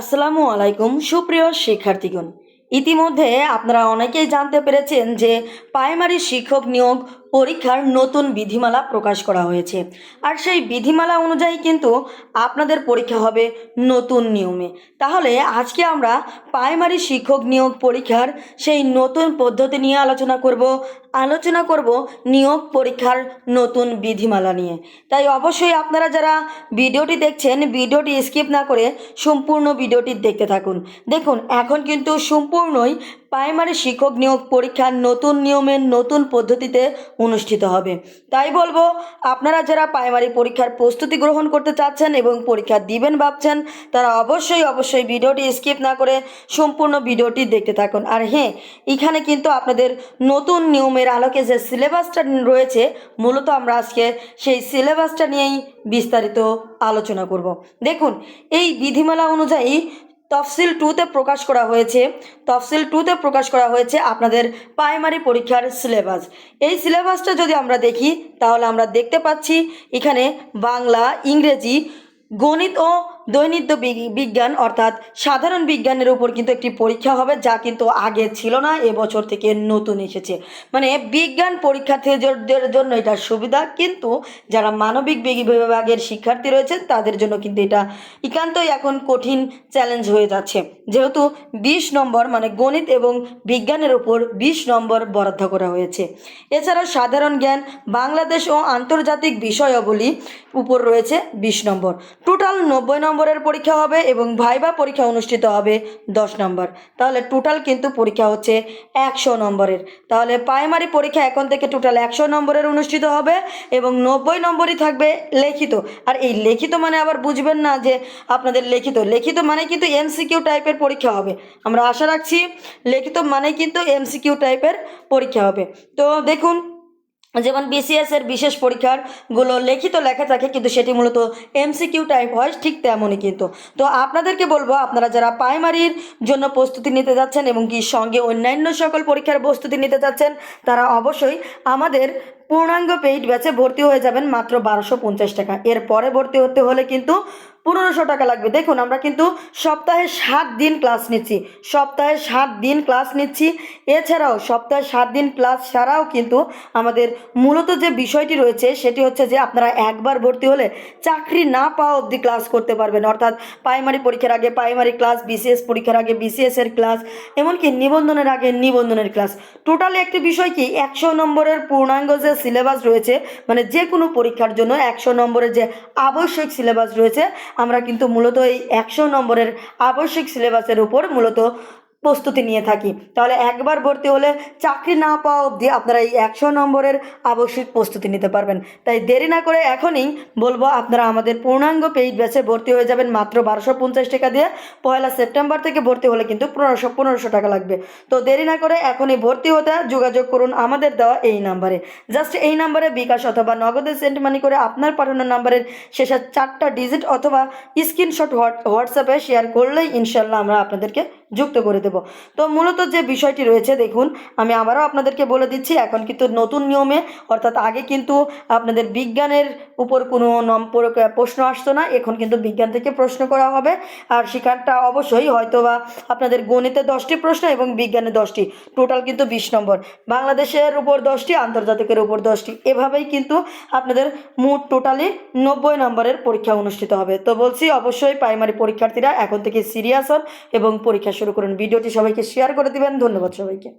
আসসালামু আলাইকুম সুপ্রিয় শিক্ষার্থীগণ। ইতিমধ্যে আপনারা অনেকেই জানতে পেরেছেন যে প্রাইমারি শিক্ষক নিয়োগ পরীক্ষার নতুন বিধিমালা প্রকাশ করা হয়েছে। আর সেই বিধিমালা অনুযায়ী কিন্তু আপনাদের পরীক্ষা হবে নতুন নিয়মে। তাহলে আজকে আমরা প্রাইমারি শিক্ষক নিয়োগ পরীক্ষার সেই নতুন পদ্ধতি নিয়ে আলোচনা করব আলোচনা করব নিয়োগ পরীক্ষার নতুন বিধিমালা নিয়ে। তাই অবশ্যই আপনারা যারা ভিডিওটি দেখছেন, ভিডিওটি স্কিপ না করে সম্পূর্ণ ভিডিওটি দেখতে থাকুন। দেখুন, এখন কিন্তু সম্পূর্ণই প্রাইমারি শিক্ষক নিয়োগ পরীক্ষার নতুন নিয়মের নতুন পদ্ধতিতে অনুষ্ঠিত হবে। তাই বলব, আপনারা যারা প্রাইমারি পরীক্ষার প্রস্তুতি গ্রহণ করতে চাচ্ছেন এবং পরীক্ষা দিবেন ভাবছেন, তারা অবশ্যই অবশ্যই ভিডিওটি স্কিপ না করে সম্পূর্ণ ভিডিওটি দেখতে থাকুন। আর হ্যাঁ এখানে কিন্তু আপনাদের নতুন নিয়মের আলোকে যে সিলেবাসটা রয়েছে, মূলত আমরা আজকে সেই সিলেবাসটা নিয়েই বিস্তারিত আলোচনা করব। দেখুন, এই বিধিমালা অনুযায়ী তফসিল টুতে প্রকাশ করা হয়েছে। তফসিল টুতে প্রকাশ করা হয়েছে আপনাদের প্রাইমারি পরীক্ষার সিলেবাস। এই সিলেবাসটা যদি আমরা দেখি, তাহলে আমরা দেখতে পাচ্ছি এখানে বাংলা, ইংরেজি, গণিত ও দৈনিত্য বিজ্ঞান অর্থাৎ সাধারণ বিজ্ঞানের উপর কিন্তু একটি পরীক্ষা হবে যা কিন্তু আগে ছিল না, এবছর থেকে নতুন এসেছে। মানে বিজ্ঞান পরীক্ষার্থীদের জন্য এটা সুবিধা, কিন্তু যারা মানবিক বিভাগের শিক্ষার্থী রয়েছেন, তাদের জন্য কিন্তু এটা একান্তই এখন কঠিন চ্যালেঞ্জ হয়ে যাচ্ছে। যেহেতু বিশ নম্বর মানে গণিত এবং বিজ্ঞানের উপর বিশ নম্বর বরাদ্দ করা হয়েছে। এছাড়াও সাধারণ জ্ঞান, বাংলাদেশ ও আন্তর্জাতিক বিষয়াবলী উপর রয়েছে বিশ নম্বর। টোটাল নব্বই নম্বরের পরীক্ষা হবে এবং ভাইবা পরীক্ষা অনুষ্ঠিত হবে দশ নম্বর। তাহলে টোটাল কিন্তু পরীক্ষা হচ্ছে একশো নম্বরের। তাহলে প্রাইমারি পরীক্ষা এখন থেকে টোটাল একশো নম্বরের অনুষ্ঠিত হবে এবং নব্বই নম্বরই থাকবে লিখিত। আর এই লিখিত মানে আবার বুঝবেন না যে আপনাদের লিখিত। লিখিত মানে কিন্তু এমসিকিউ টাইপের পরীক্ষা হবে। আমরা আশা রাখছি লিখিত মানে কিন্তু এমসিকিউ টাইপের পরীক্ষা হবে। তো দেখুন যেমন বিসিএস এর বিশেষ পরীক্ষারগুলো লিখিত লেখা থাকে, কিন্তু সেটি মূলত এমসিকিউ টাইপ হয়, ঠিক তেমনই কিন্তু। তো আপনাদেরকে বলব, আপনারা যারা প্রাইমারির জন্য প্রস্তুতি নিতে যাচ্ছেন এবং কি সঙ্গে অন্যান্য সকল পরীক্ষার প্রস্তুতি নিতে যাচ্ছেন, তারা অবশ্যই আমাদের পূর্ণাঙ্গ পেইড ব্যাচে ভর্তি হয়ে যাবেন মাত্র বারোশো পঞ্চাশ টাকা। এরপরে ভর্তি হতে হলে কিন্তু পনেরোশো টাকা লাগবে। দেখুন, আমরা কিন্তু সপ্তাহে সাত দিন ক্লাস নিচ্ছি। সপ্তাহে সাত দিন ক্লাস নিচ্ছি। এছাড়াও সপ্তাহে সাত দিন ক্লাস ছাড়াও কিন্তু আমাদের মূলত যে বিষয়টি রয়েছে, সেটি হচ্ছে যে আপনারা একবার ভর্তি হলে চাকরি না পাওয়া অবধি ক্লাস করতে পারবেন। অর্থাৎ প্রাইমারি পরীক্ষার আগে প্রাইমারি ক্লাস, বিসিএস পরীক্ষার আগে বিসিএস এর ক্লাস, এমনকি নিবন্ধনের আগে নিবন্ধনের ক্লাস। টোটালি একটি বিষয় কি? একশো নম্বরের পূর্ণাঙ্গ যে সিলেবাস রয়েছে মানে যে কোনো পরীক্ষার জন্য একশো নম্বরের যে আবশ্যিক সিলেবাস রয়েছে, আমরা কিন্তু মূলত এই একশো নম্বরের আবশ্যিক সিলেবাসের উপর মূলত প্রস্তুতি নিয়ে থাকি। তাহলে একবার ভর্তি হলে চাকরি না পাওয়া অবধি আপনারা এই একশো নম্বরের আবশ্যিক প্রস্তুতি নিতে পারবেন। তাই দেরি না করে এখনই বলব, আপনারা আমাদের পূর্ণাঙ্গ পেইড ব্যাচে ভর্তি হয়ে যাবেন মাত্র বারোশো পঞ্চাশ টাকা দিয়ে। পয়লা সেপ্টেম্বর থেকে ভর্তি হলে কিন্তু পনেরোশো পনেরোশো টাকা লাগবে। তো দেরি না করে এখনই ভর্তি হতে যোগাযোগ করুন আমাদের দেওয়া এই নাম্বারে। জাস্ট এই নাম্বারে বিকাশ অথবা নগদে সেন্ট মানি করে আপনার পাঠানো নাম্বারের শেষের চারটা ডিজিট অথবা স্ক্রিনশট হোয়াটসঅ্যাপে শেয়ার করলেই ইনশাল্লাহ আমরা আপনাদেরকে যুক্ত করে দেব। তো মূলত যে বিষয়টি রয়েছে, দেখুন, আমি আবারও আপনাদেরকে বলে দিচ্ছি, এখন কিন্তু নতুন নিয়মে, অর্থাৎ আগে কিন্তু আপনাদের বিজ্ঞানের উপর কোনো নম্বর প্রশ্ন আসতো না, এখন কিন্তু বিজ্ঞান থেকে প্রশ্ন করা হবে। আর শিকারটা অবশ্যই হয়তো বা আপনাদের গণিতে দশটি প্রশ্ন এবং বিজ্ঞানে দশটি, টোটাল কিন্তু বিশ নম্বর। বাংলাদেশের উপর দশটি, আন্তর্জাতিকের উপর দশটি, এভাবেই কিন্তু আপনাদের মোট টোটালি নব্বই নম্বরের পরীক্ষা অনুষ্ঠিত হবে। তো বলছি, অবশ্যই প্রাইমারি পরীক্ষার্থীরা এখন থেকে সিরিয়াস হন এবং পরীক্ষা শুরু করুন। ভিডিওটি সবাইকে শেয়ার করে দিবেন। ধন্যবাদ সবাইকে।